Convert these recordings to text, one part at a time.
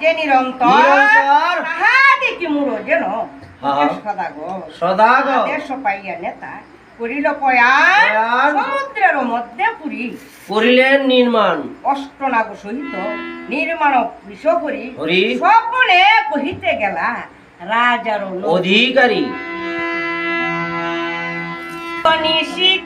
যে নিরন্তর নিরন্তর। তাহা দেখি মোর যেন। সদাগর সদাগর। দেশ পাইয়া নেতা করিল পয়ান। সমুদ্রের মধ্যে পুরী করিলেন নির্মাণ অষ্টনাগ সহিত নির্মাণ কৃষ করি হরি। কহিতে গেলা রাজার অধিকারী নিশীতে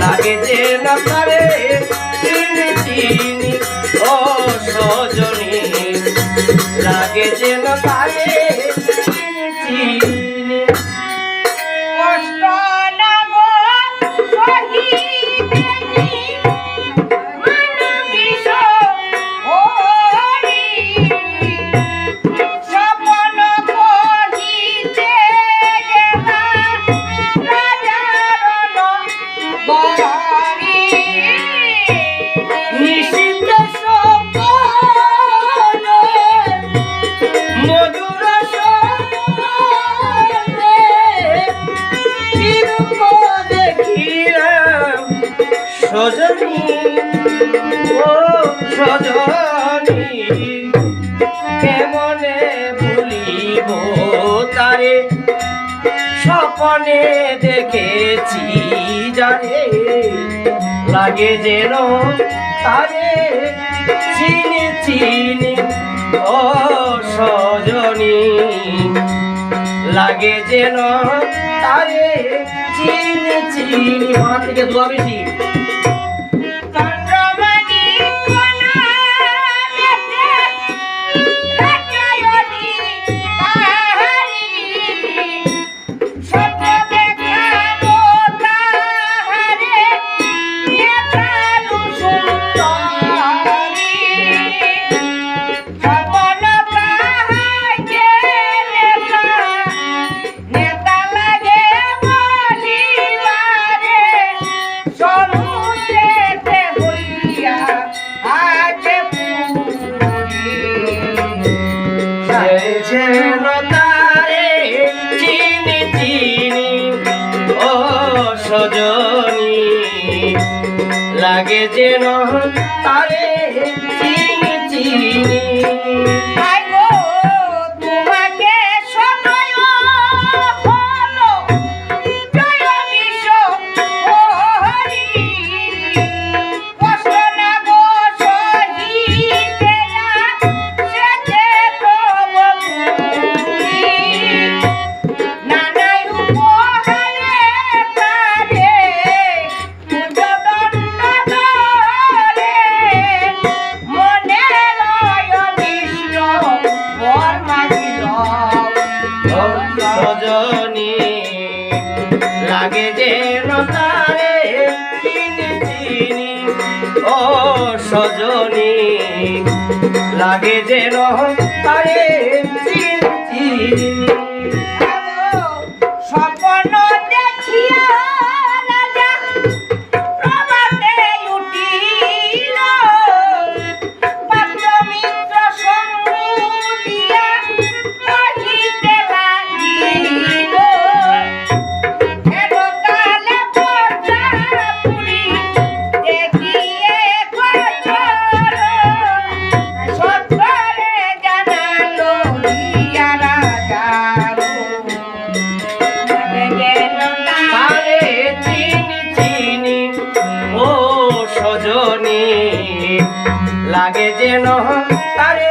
লাগে যে না পারে চিনি চিনি ও সজনী। লাগে যে না তারে তারে, স্বপনে দেখেছি যারে লাগে যেন তারে, চিনি চিনি ও সজনী লাগে যেন তারে, চিনি চিনি মা থেকে দোয়া বেশি সমুদ্রেতে বইয়া আছে যেন তারে চিনি চিনি ও সজনী লাগে যেন তারে সজনী লাগে যেন তারে চিনি চিনি লাগে যেন তারে